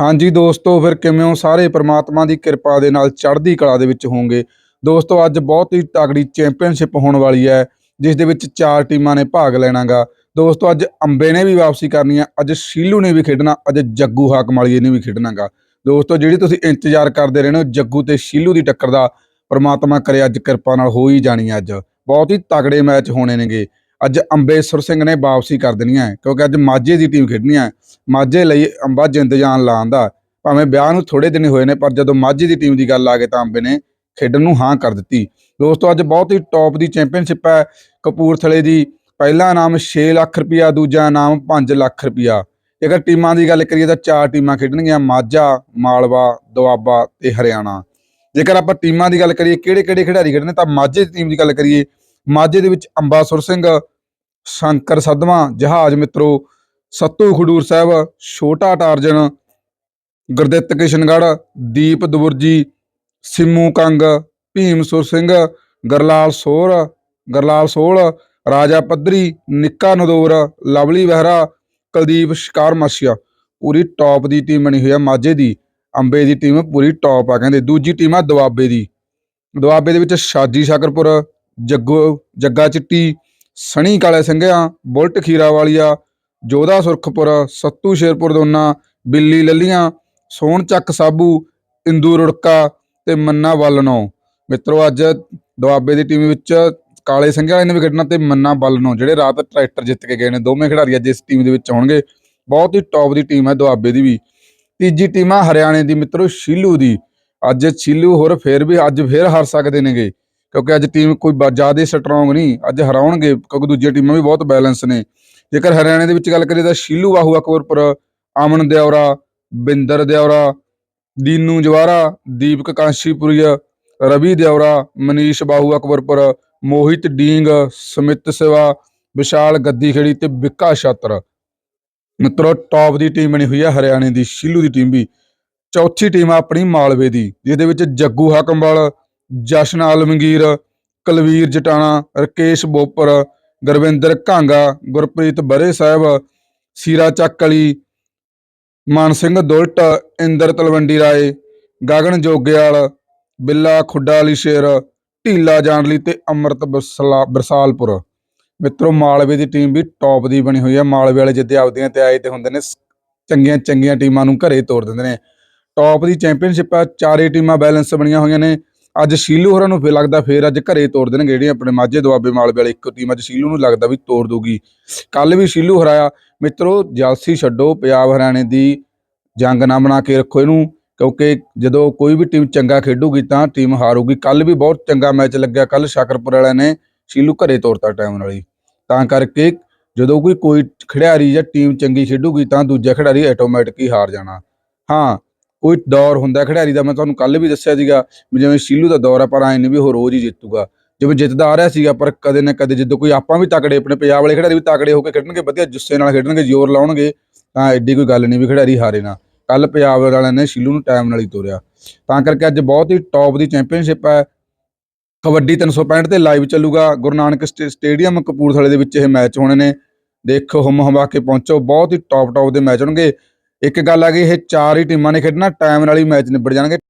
ਹਾਂਜੀ ਦੋਸਤੋ, ਫਿਰ ਕਿਵੇਂ ਹੋ? ਸਾਰੇ ਪ੍ਰਮਾਤਮਾ ਦੀ ਕਿਰਪਾ ਦੇ ਨਾਲ ਚੜ੍ਹਦੀ ਕਲਾ ਦੇ ਵਿੱਚ ਹੋਵੋਗੇ। ਦੋਸਤੋ, ਅੱਜ ਬਹੁਤ ਹੀ ਤਗੜੀ ਚੈਂਪੀਅਨਸ਼ਿਪ ਹੋਣ ਵਾਲੀ ਹੈ, ਜਿਸ ਦੇ ਵਿੱਚ ਚਾਰ ਟੀਮਾਂ ਨੇ ਭਾਗ ਲੈਣਾਗਾ। ਦੋਸਤੋ, ਅੱਜ ਅੰਬੇ ਨੇ ਵੀ ਵਾਪਸੀ ਕਰਨੀ ਆ, ਅੱਜ ਸ਼ੀਲੂ ਨੇ ਵੀ ਖੇਡਣਾ, ਅੱਜ ਜੱਗੂ ਹਾਕਮ ਵਾਲੀਏ ਨੇ ਵੀ ਖੇਡਣਾਗਾ। ਦੋਸਤੋ, ਜਿਹੜੀ ਤੁਸੀਂ ਇੰਤਜ਼ਾਰ ਕਰਦੇ ਰਹਿੰਦੇ ਹੋ, ਜੱਗੂ ਤੇ ਸ਼ੀਲੂ ਦੀ ਟੱਕਰ ਦਾ ਪ੍ਰਮਾਤਮਾ ਕਰੇ, ਅੱਜ ਕਿਰਪਾ ਨਾਲ ਹੋ ਹੀ ਜਾਣੀ ਹੈ ਅੱਜ। ਬਹੁਤ ਹੀ ਤਗੜੇ ਮੈਚ ਹੋਣੇ ਨੇਗੇ। ਅੱਜ ਅੰਬੇਸੁਰ ਸਿੰਘ ਨੇ ਵਾਪਸੀ ਕਰ ਦੇਣੀ ਹੈ, ਕਿਉਂਕਿ ਅੱਜ ਮਾਝੇ ਦੀ ਟੀਮ ਖੇਡਣੀ ਹੈ। ਮਾਝੇ ਲਈ ਅੰਬਾ ਜਿੰਦ ਜਾਨ ਲਾਉਣ ਦਾ, ਭਾਵੇਂ ਵਿਆਹ ਨੂੰ ਥੋੜੇ ਦਿਨ ਹੋਏ ਨੇ, ਪਰ ਜਦੋਂ ਮਾਝੇ ਦੀ ਟੀਮ ਦੀ ਗੱਲ ਆ ਗਈ ਤਾਂ ਅੰਬੇ ਨੇ ਖੇਡਣ ਨੂੰ ਹਾਂ ਕਰ ਦਿੱਤੀ। ਦੋਸਤੋ, ਅੱਜ ਬਹੁਤ ਹੀ ਟੌਪ ਦੀ ਚੈਂਪੀਅਨਸ਼ਿਪ ਹੈ। ਕਪੂਰਥਲੇ ਦੀ ਪਹਿਲਾ ਇਨਾਮ 6 ਲੱਖ ਰੁਪਇਆ ਦੂਜਾ ਇਨਾਮ 5 ਲੱਖ ਰੁਪਇਆ ਜੇਕਰ ਟੀਮਾਂ ਦੀ ਗੱਲ ਕਰੀਏ ਤਾਂ ਚਾਰ ਟੀਮਾਂ ਖੇਡਣਗੀਆਂ, ਮਾਝਾ, ਮਾਲਵਾ, ਦੁਆਬਾ ਤੇ ਹਰਿਆਣਾ। ਜੇਕਰ ਆਪਾਂ ਟੀਮਾਂ ਦੀ ਗੱਲ ਕਰੀਏ ਕਿਹੜੇ ਕਿਹੜੇ ਖਿਡਾਰੀ ਖੇਡਣੇ, ਤਾਂ ਮਾਝੇ ਦੀ ਟੀਮ ਦੀ ਗੱਲ ਕਰੀਏ ਮਾਝੇ ਦੇ ਵਿੱਚ ਅੰਬਾਸੁਰ ਸਿੰਘ, ਸ਼ੰਕਰ ਸਦਮਾ ਜਹਾਜ਼ ਮਿੱਤਰੋ, ਸੱਤੂ ਖਡੂਰ ਸਾਹਿਬ, ਛੋਟਾ ਟਾਰਜਨ, ਗੁਰਦਿੱਤ ਕਿਸ਼ਨਗੜ੍ਹ, ਦੀਪ ਦਵੁਰਜੀ ਸਿੰਮੂ ਕੰਗ ਭੀਮ ਸੁਰ ਸਿੰਘ, ਗਰਲਾਲ ਸੋਹਰ, ਗਰਲਾਲ ਸੋਲ ਰਾਜਾ ਪੱਧਰੀ, ਨਿੱਕਾ ਨਦੌਰ, ਲਵਲੀ ਵਹਿਰਾ, ਕੁਲਦੀਪ ਸ਼ਿਕਾਰ ਮਾਸ਼ੀਆ ਪੂਰੀ ਟੌਪ ਦੀ ਟੀਮ ਬਣੀ ਹੋਈ ਆ ਮਾਝੇ ਦੀ। ਅੰਬੇ ਦੀ ਟੀਮ ਪੂਰੀ ਟੌਪ ਆ ਕਹਿੰਦੇ। ਦੂਜੀ ਟੀਮ ਆ ਦੁਆਬੇ ਦੀ। ਦੁਆਬੇ ਦੇ ਵਿੱਚ ਸ਼ਾਜੀ ਸ਼ਾਕਰਪੁਰ ਜੱਗੋ ਜੱਗਾ ਚਿੱਟੀ, ਸਣੀ ਕਾਲੇ ਸਿੰਘਿਆ, ਬੁਲਟ ਖੀਰਾ ਵਾਲੀਆ, ਜੋਧਾ ਸੁਰਖਪੁਰ, ਸੱਤੂ ਸ਼ੇਰਪੁਰ ਦੋਨਾ, ਬਿੱਲੀ ਲੱਲੀਆਂ ਸੋਹਣ ਚੱਕ ਸਾਬੂ, ਇੰਦੂ ਰੁੜਕਾ ਤੇ ਮੰਨਾ ਵੱਲਨੋ ਮਿੱਤਰੋ, ਅੱਜ ਦੁਆਬੇ ਦੀ ਟੀਮ ਵਿੱਚ ਕਾਲੇ ਸਿੰਘਾਂ ਵਾਲੇ ਨੇ ਵੀ ਖੇਡਣਾ ਤੇ ਮੰਨਾ ਵੱਲਨੋ ਜਿਹੜੇ ਰਾਤ ਟਰੈਕਟਰ ਜਿੱਤ ਕੇ ਗਏ ਨੇ, ਦੋਵੇਂ ਖਿਡਾਰੀ ਅੱਜ ਇਸ ਟੀਮ ਦੇ ਵਿੱਚ ਆਉਣਗੇ। ਬਹੁਤ ਹੀ ਟੌਪ ਦੀ ਟੀਮ ਹੈ ਦੁਆਬੇ ਦੀ ਵੀ। ਤੀਜੀ ਟੀਮ ਆ ਹਰਿਆਣੇ ਦੀ, ਮਿੱਤਰੋ ਸ਼ੀਲੂ ਦੀ। ਅੱਜ ਸ਼ੀਲੂ ਹੋਰ ਫੇਰ ਵੀ, ਅੱਜ ਫੇਰ ਹਾਰ ਸਕਦੇ ਨੇਗੇ। ਕਿਉਂਕਿ ਅੱਜ ਟੀਮ ਕੋਈ ਜ਼ਿਆਦਾ ਸਟਰੋਂਗ ਨਹੀਂ, ਅੱਜ ਹਰਾਉਣਗੇ, ਕਿਉਂਕਿ ਦੂਜੀਆਂ ਟੀਮਾਂ ਵੀ ਬਹੁਤ ਬੈਲੈਂਸ ਨੇ। ਜੇਕਰ ਹਰਿਆਣੇ ਦੇ ਵਿੱਚ ਗੱਲ ਕਰੀਏ ਤਾਂ ਸ਼ੀਲੂ ਬਾਹੂ ਅਕਬਰਪੁਰ ਅਮਨ ਦਿਉਰਾ ਬਿੰਦਰ ਦਿਉਰਾ ਦੀਨੂ ਜਵਾਰਾ, ਦੀਪਕ ਕਾਂਸ਼ੀਪੁਰੀਆ ਰਵੀ ਦਿਉਰਾ ਮਨੀਸ਼ ਬਾਹੂ ਅਕਬਰਪੁਰ ਮੋਹਿਤ ਡੀਂਗ, ਸਮਿਤ ਸਿਵਾ, ਵਿਸ਼ਾਲ ਗੱਦੀ ਖੇੜੀ ਤੇ ਵਿੱਕਾ ਛਾਤਰ। ਮਿੱਤਰੋ ਟੌਪ ਦੀ ਟੀਮ ਬਣੀ ਹੋਈ ਹੈ ਹਰਿਆਣੇ ਦੀ, ਸ਼ੀਲੂ ਦੀ ਟੀਮ ਵੀ। ਚੌਥੀ ਟੀਮ ਆ ਆਪਣੀ ਮਾਲਵੇ ਦੀ, ਜਿਹਦੇ ਵਿੱਚ ਜੱਗੂ ਹਾਕਮਵਾਲ ਜਸ਼ਨ ਆਲਮਗੀਰ, ਕੁਲਵੀਰ ਜਟਾਣਾ, ਰਕੇਸ਼ ਬੋਪਰ, ਗੁਰਵਿੰਦਰ ਘਾਂਗਾ, ਗੁਰਪ੍ਰੀਤ ਬਰੇ ਸਾਹਿਬ, ਸੀਰਾ ਚੱਕਲੀ, ਮਾਨ ਸਿੰਘ ਦੁਲਟ, ਇੰਦਰ ਤਲਵੰਡੀ ਰਾਏ, ਗਗਨ ਜੋਗਿਆਲ, ਬਿੱਲਾ ਖੁੱਡਾ ਵਾਲੀ ਸ਼ੇਰ, ਢੀਲਾ ਜਾਣਲੀ ਤੇ ਅਮਰਤ ਬਰਸਾਲਪੁਰ। ਮਿੱਤਰੋ, ਮਾਲਵੇ ਦੀ ਟੀਮ ਵੀ ਟੌਪ ਦੀ ਬਣੀ ਹੋਈ ਹੈ। ਮਾਲਵੇ ਵਾਲੇ ਜਿੱਦੇ ਆਪਦੀਆਂ ਤੇ ਆਏ ਤੇ ਹੁੰਦੇ ਨੇ ਚੰਗੀਆਂ ਚੰਗੀਆਂ ਟੀਮਾਂ ਨੂੰ ਘਰੇ ਤੋੜ ਦਿੰਦੇ ਨੇ। ਟੌਪ ਦੀ ਚੈਂਪੀਅਨਸ਼ਿਪ ਆ, ਚਾਰੇ ਟੀਮਾਂ ਬੈਲੈਂਸ ਬਣੀਆਂ ਹੋਈਆਂ ਨੇ। ਅੱਜ ਸ਼ੀਲੂ ਹੋਰਾਂ ਨੂੰ ਫੇਰ ਲੱਗਦਾ ਫੇਰ ਅੱਜ ਘਰੇ ਤੋੜ ਦੇਣਗੇ ਜਿਹੜੀਆਂ ਆਪਣੇ ਮਾਝੇ ਦੁਆਬੇ ਮਾਲਵੇ ਵਾਲੀ, ਇੱਕੋ ਟੀਮ ਅੱਜ ਸ਼ੀਲੂ ਨੂੰ ਲੱਗਦਾ ਵੀ ਤੋੜ ਦੂਗੀ ਕੱਲ ਵੀ ਸ਼ੀਲੂ ਹਰਾਇਆ ਮਿੱਤਰੋ, ਜਲਸੀ ਛੱਡੋ, ਪੰਜਾਬ ਹਰਿਆਣੇ ਦੀ ਜੰਗ ਨਾ ਬਣਾ ਕੇ ਰੱਖੋ ਇਹਨੂੰ, ਕਿਉਂਕਿ ਜਦੋਂ ਕੋਈ ਵੀ ਟੀਮ ਚੰਗਾ ਖੇਡੂਗੀ ਤਾਂ ਟੀਮ ਹਾਰੂਗੀ। ਕੱਲ ਵੀ ਬਹੁਤ ਚੰਗਾ ਮੈਚ ਲੱਗਿਆ। ਕੱਲ ਸ਼ਾਕਰਪੁਰ ਵਾਲਿਆਂ ਨੇ ਸ਼ੀਲੂ ਘਰੇ ਤੋੜਤਾ ਟਾਈਮ ਨਾਲ ਹੀ। ਤਾਂ ਕਰਕੇ ਜਦੋਂ ਕੋਈ ਕੋਈ ਖਿਡਾਰੀ ਜਾਂ ਟੀਮ ਚੰਗੀ ਖੇਡੂਗੀ ਤਾਂ ਦੂਜਾ ਖਿਡਾਰੀ ਆਟੋਮੈਟਿਕ ਹੀ ਹਾਰ ਜਾਣਾ। ਹਾਂ ਕੋਈ ਦੌਰ ਹੁੰਦਾ ਖਿਡਾਰੀ ਦਾ, ਮੈਂ ਤੁਹਾਨੂੰ ਕੱਲ ਵੀ ਦੱਸਿਆ ਸੀਗਾ ਵੀ ਜਿਵੇਂ ਸ਼ੀਲੂ ਦਾ ਦੌਰ ਆ, ਪਰ ਐਂ ਨਹੀਂ ਵੀ ਉਹ ਰੋਜ਼ ਹੀ ਜਿੱਤੂਗਾ। ਜਿਵੇਂ ਜਿੱਤਦਾ ਆ ਰਿਹਾ ਸੀਗਾ, ਪਰ ਕਦੇ ਨਾ ਕਦੇ ਜਦੋਂ ਕੋਈ ਆਪਾਂ ਵੀ ਤਕੜੇ, ਆਪਣੇ ਪੰਜਾਬ ਵਾਲੇ ਖਿਡਾਰੀ ਵੀ ਤਕੜੇ ਹੋ ਕੇ ਖੇਡਣਗੇ, ਵਧੀਆ ਜੁੱਸੇ ਨਾਲ ਖੇਡਣਗੇ, ਜ਼ੋਰ ਲਾਉਣਗੇ, ਤਾਂ ਐਡੀ ਕੋਈ ਗੱਲ ਨਹੀਂ ਵੀ ਖਿਡਾਰੀ ਹਾਰੇ ਨਾ। ਕੱਲ ਪੰਜਾਬ ਵਾਲਿਆਂ ਨੇ ਸ਼ੀਲੂ ਨੂੰ ਟਾਈਮ ਨਾਲ ਹੀ ਤੋਰਿਆ। ਤਾਂ ਕਰਕੇ ਅੱਜ ਬਹੁਤ ਹੀ ਟੌਪ ਦੀ ਚੈਂਪੀਅਨਸ਼ਿਪ ਹੈ। ਕਬੱਡੀ 365 ਤੇ ਲਾਈਵ ਚੱਲੂਗਾ। ਗੁਰੂ ਨਾਨਕ ਸਟੇਡੀਅਮ ਕਪੂਰਥਲੇ ਦੇ ਵਿੱਚ ਇਹ ਮੈਚ ਹੋਣੇ ਨੇ। ਦੇਖੋ ਹਮ ਹਮਾ ਕੇ ਪਹੁੰਚੋ। ਬਹੁਤ ਹੀ ਟੌਪ ਟੌਪ ਦੇ ਮੈਚ ਹੋਣਗੇ। ਇੱਕ ਗੱਲ ਆ ਗਈ, ਇਹ ਚਾਰ ਹੀ ਟੀਮਾਂ ਨੇ ਖੇਡਣਾ, ਟਾਈਮ ਨਾਲ ਹੀ ਮੈਚ ਨਿਬੜ ਜਾਣਗੇ।